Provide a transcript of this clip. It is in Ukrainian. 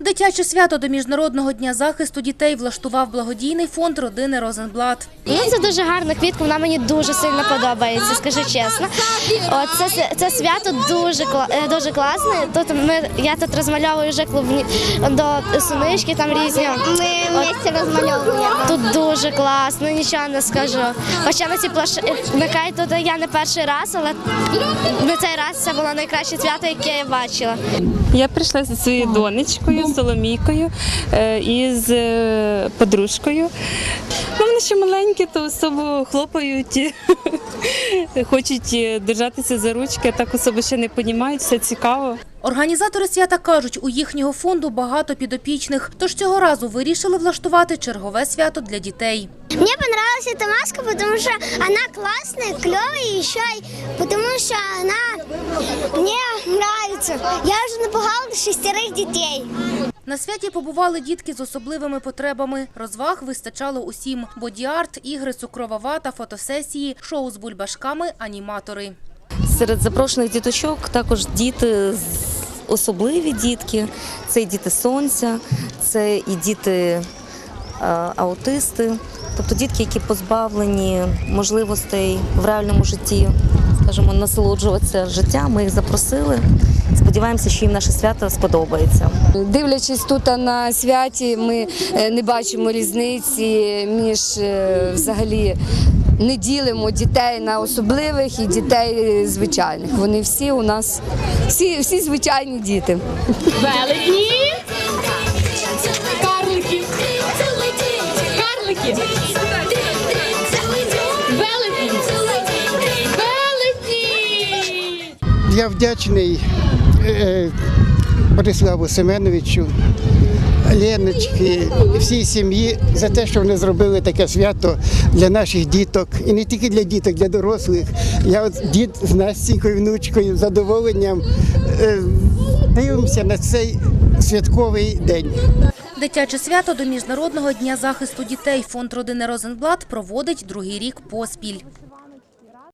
Дитяче свято до Міжнародного дня захисту дітей влаштував благодійний фонд родини Розенблат. Ну, це дуже гарна квітка, вона мені дуже сильно подобається, скажу чесно. От це, це свято дуже кла- е, дуже класне. Тут ми я тут розмальовую вже клубні до сунички, там різні. Ми місце розмальовуємо. Тут дуже класно, нічого не скажу. Хоча на ці плашмикай тут я не перший раз, але на цей раз це було найкраще свято, яке я бачила. Я прийшла зі своєю донечкою, Соломійкою е, і з е, подружкою. Ну, вони ще маленькі, то особо хлопають, хочуть е, держатися за ручки, а так особо ще не розуміють, все цікаво. Організатори свята кажуть, у їхнього фонду багато підопічних, тож цього разу вирішили влаштувати чергове свято для дітей. Мне понравилась эта маска, потому что она классная, клевая, и еще и потому что она мне нравится. Я уже напугала шестерых детей. На святі побували дітки з особливими потребами. Розваг вистачало усім: боді-арт, ігри, цукрова вата, фотосесії, шоу з бульбашками, аніматори. Серед запрошених діточок також діти з- особливі дітки. Це і діти сонця, це і діти е, аутисти, тобто дітки, які позбавлені можливостей в реальному житті, скажімо, насолоджуватися життям. Ми їх запросили. Сподіваємося, що їм наше свято сподобається. Дивлячись тут на святі, ми е, не бачимо різниці між е, взагалі. Не ділимо дітей на особливих і дітей звичайних. Вони всі у нас всі, всі звичайні діти. Велетні. Я вдячний е, Бориславу Семеновичу, Леночці, всій сім'ї за те, що вони зробили таке свято для наших діток. І не тільки для діток, для дорослих. Я от дід з Настінькою, внучкою, з задоволенням е, дивимося на цей святковий день. Дитяче свято до Міжнародного дня захисту дітей фонд родини Розенблат проводить другий рік поспіль.